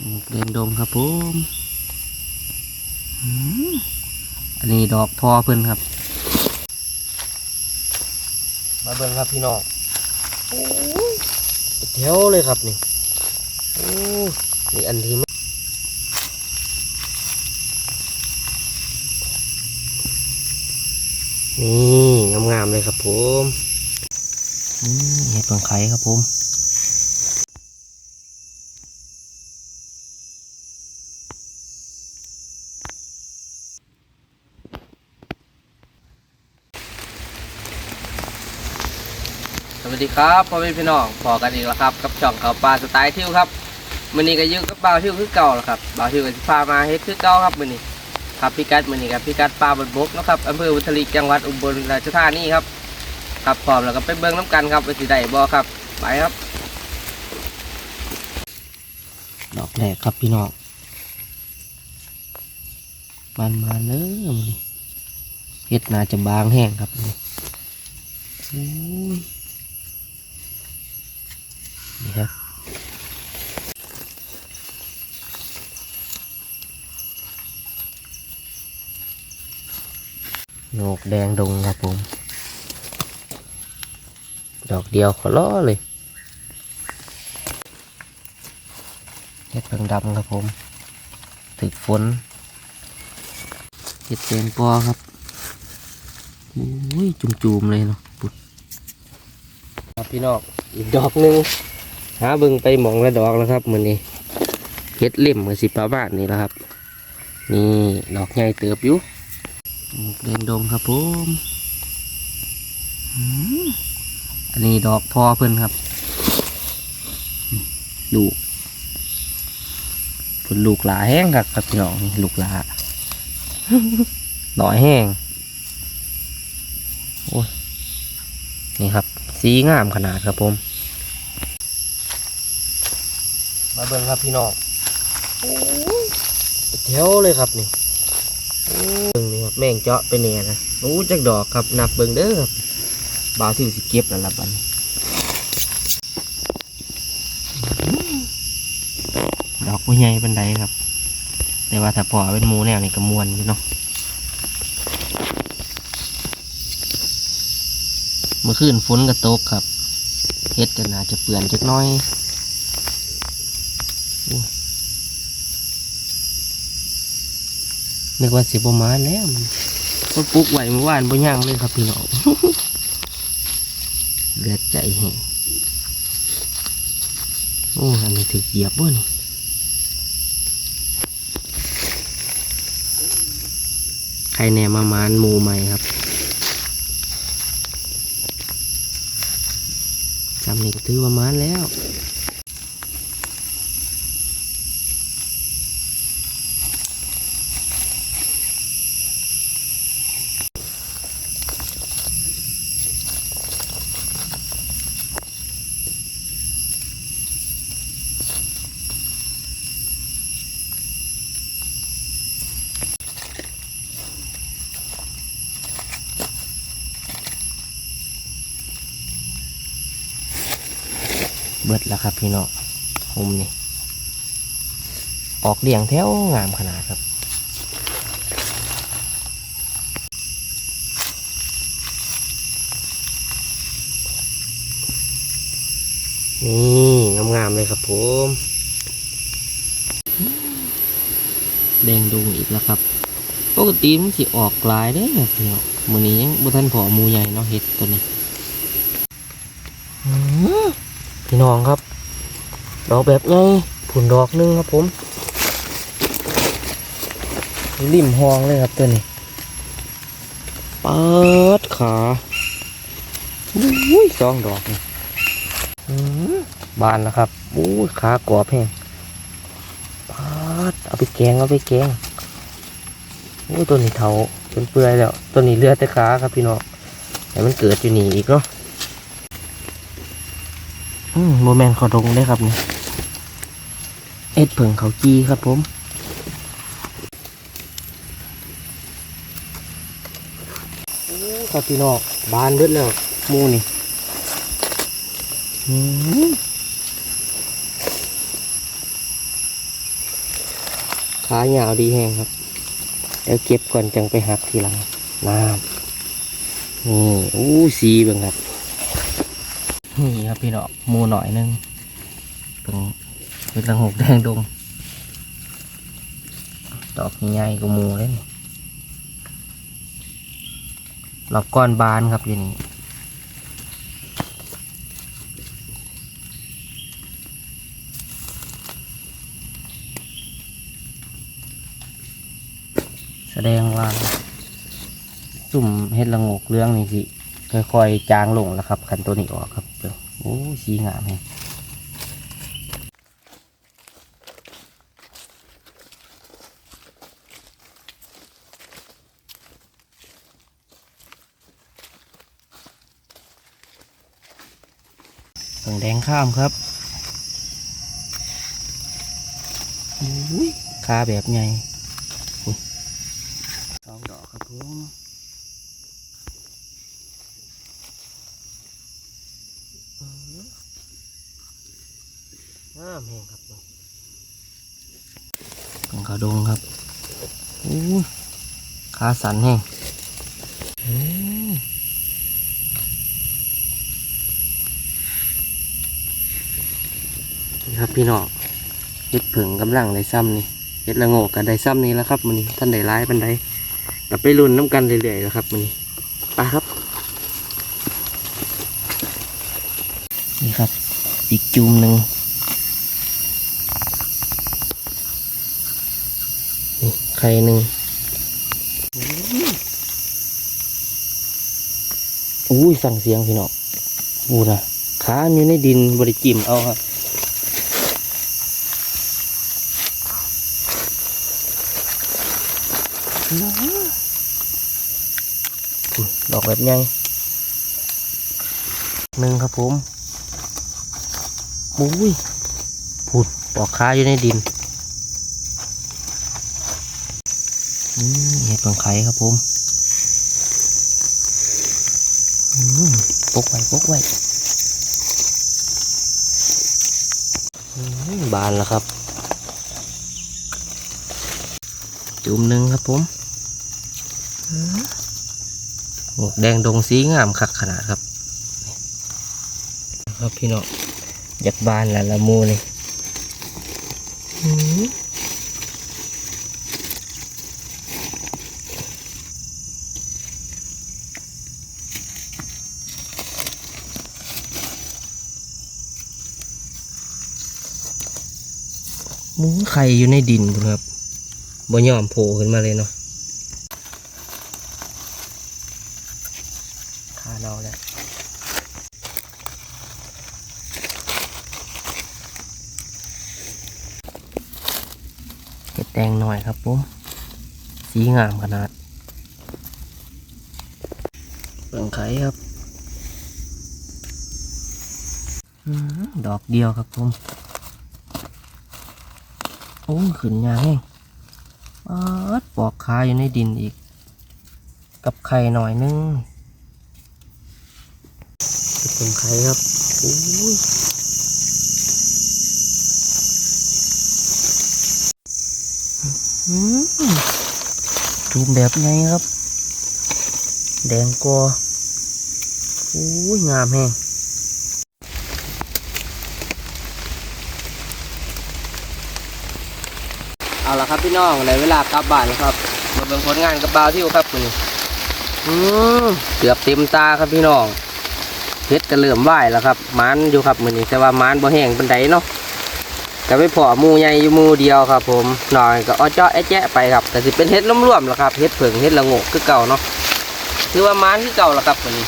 หมวกแดงดงครับผมอืมอันนี้ดอกพอเพิ่นครับ มาเบิ่งครับพี่น้องโอ้ยเป็นแถวเลยครับนี่โอ้ยนี่อันที่มันนี่งามๆเลยครับผมอืมเห็ดปังไข่ครับผม วัสดีครับพ่อแม่พี่น้องพอกันอีกแล้วครับ กับช่องเขาวปลาสไตล์ทิวครับมือนี้ก็ยู่กับบ่าวทิวคือเก่าแล้วครับบ่าวทิวก็สิพามาเฮ็ดคือเก่าครับมือนี้ครับพิกัดมือนี้ครับพิกัดปลาบนบกนะครับอำเภอวุทลีจังหวัดอุบลราชธานีครับครับพร้อมแล้วก็ไปเบิ่งน้ำกันครับว่าสิได้บ่ครับไปครับ ดอกแรกครับพี่น้องมันมาเนื้อมันเฮ็ดนาจะบางแห้งครับโอ้ย นี่ครับ โงกแดงดงครับผม ดอกเดียวขอล้อเลยเห็ดเพิงดำครับผมถึกฝนเห็ดเป็นปอครับโอ้ยจุ่มๆเลยเนาะปุดครับพี่น้องอีกดอกหนึ่งหาเบิ่งไปหมองละดอกแล้วครับมือนี้เฮ็ดเล่มกับสิปลาบ้านนี่แหละครับ นี่ดอกใหญ่เติบอยู่ หมกแดงดงครับผมอันนี้ดอกพอเพิ่นครับลูกเพิ่นลูกหลาแห้งครับครับพี่น้องลูกหลาหน่อยแห้งโอ้ยนี่ครับ สีงามขนาดครับผม มาเบิ่งครับพี่น้องโอ้ยเป็นแถวเลยครับนี่ เบิ่งนี่ครับแม่งเจาะไปเนี่ยนะโอ้จักดอกครับนับเบิ่งเด้อครับบาวที่สิเก็บแล้วล่ะบัดนี้ดอกผู้ใหญ่เป็นไดครับ แต่ว่าถ้าพอเป็นมูแนวนี่ก็มวนอยู่เนาะเมื่อคืนฝนก็ตกครับเฮ็ดก็น่าจะเปื่อนจักน้อย นึกว่าสิบประมาณแล้วมันก็ปลุกไหวเมื่อวานบ่ย่างเลยครับพี่น้องเลือดใจแห้งโอ้อันนี้ถือเหยียบบ่นี่ใครแน่มามานมูใหม่ครับจำนี่ก็ถือประมาณแล้ว บิดแล้วครับ พี่น้องผมนี่ออกเดี่ยงแถวงามขนาดครับนี่งามๆเลยครับผมแดงดุงอีกแล้วครับปกติมันสิออกลายได้ครับพี่น้องมือนี้ยังบุทันพอมูใหญ่เนาะเห็ดตัวนี้ พี่น้องครับ ดอกแบบไงผุนดอกหนึงครับผมริมหองเลยครับตัวนี้เปิดขาอุ้ยสองดอกนี่บานแล้วครับอุ้ยขากรอบแห้งปาดเอาไปแกงเอาไปแกงโอ้ยตัวนี้เทาเป็นเปื่อยแล้ว ตัวนี้เลือดแต่ขาครับพี่น้องแต่มันเกิดอยู่นี่อีกเนาะ อืมโมแมนเขาดงได้ครับนี่เอ็ดเผิงเขาจีครับผมครับพี่น้องบานเบิดแล้วหมูนี่อืมขายาวดีแห้งครับ เดี๋ยวเก็บก่อนจังไปหักทีหลังน้ำนี่อู้สีเบิ่งครับ นี่ครับพี่เนาะหมูหน่อยหนึงเป็นเป็นละหกแดงดงดอกใหญ่กว่าหมูเลยหลอกก้อนบานครับอยู่นี่แสดงว่าสุ่มเห็ดละงกเรื่องนี่สิค่อยๆจางลงแล้วครับคันตัวนี้ออกครับ อ้สีงามเลยเพิ่งแดงข้ามครับอุ้ยขาแบบใหญ่อุ๊ยสองดอกครับผม งามแห้งครับของขา ดงครับอู้ขาสันแห้งนี่ครับพี่น้องเฮ็ดผึ่งกำลังได้ซ้ำนี่เฮ็ดละโงกกันได้ซ้ำนี่แล้วครับมันนี้ท่านได้ร้ายปันไดเราไปรุ่นน้ำกันเรื่อยๆแล้วครับมันนี้ไปครับ นี่ครับ อีกจุ่มหนึ่ง นี่ ไข่หนึ่งอุ้ยสั่งเสียงพี่น้องบูนะขาอยู่ในดินบริจิมเอาครับดอกแบบใหญ่หนึ่งครับผมอุ้ยพูดปอกขาอยู่ในดิน อืม เห็ดปังไข่ครับผมอืมปกไว้ปกไว้บานแล้วครับ จุ่มหนึ่งครับผมหมวกแดงดงสีงามคักขนาดครับ ครับพี่น้องอยากบานแล้วละมูนี่อื มุ้งไข่อยู่ในดินพุ่นครับบ่ยอมโผล่ขึ้นมาเลยเนาะขาเนาแล้วเห็ดแดงหน่อยครับผมสีงามขนาดเปลืองไข่ครับดอกเดียวครับผม อ้ขึ้นยางแห้งปาดปอกขาอยู่ในดินอีก กับไข่หน่อยนึงเป็นไข่ครับโอ้ยจูมแบบไงครับ แดงกอโอ้ยงามแห้ง เอาละครับพี่น้องในเวลากลับบ้านครับมาเบิ่งผลงานกับบ่าวที่ครับมือนี้อืมเกือบเต็มตาครับพี่น้องเพชรก็เริ่มไหวแล้วครับมันอยู่ครับมือนี้แต่ว่ามันบ่แห้งเป็นไดเนาะก็ไปพอหมูใหญ่อยู่มูเดียวครับ ผมหน่อยก็อ้อเจาะแอแจ๊ะไปครับแต่สิเป็นเฮ็ดร่วมๆแล้วครับเฮ็ดเผิงเฮ็ดละงกคือเก่าเนาะคือว่ามันคือเก่าแล้วครับมือนี้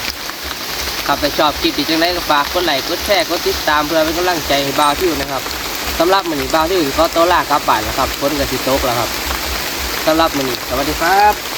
ครับแต่ชอบคลิปดีจังไดก็ฝากกดไลค์กดแชร์กดติดตามเพื่อเป็นกำลังใจให้บ่าวที่อยู่นะครับำหรับมันนี่บ้างที่อื่นก็โตลากลับบ้านแล้วครับพ้นกับสิโต๊กแล้วครับสำหรับมันนี่สวัสดีครับ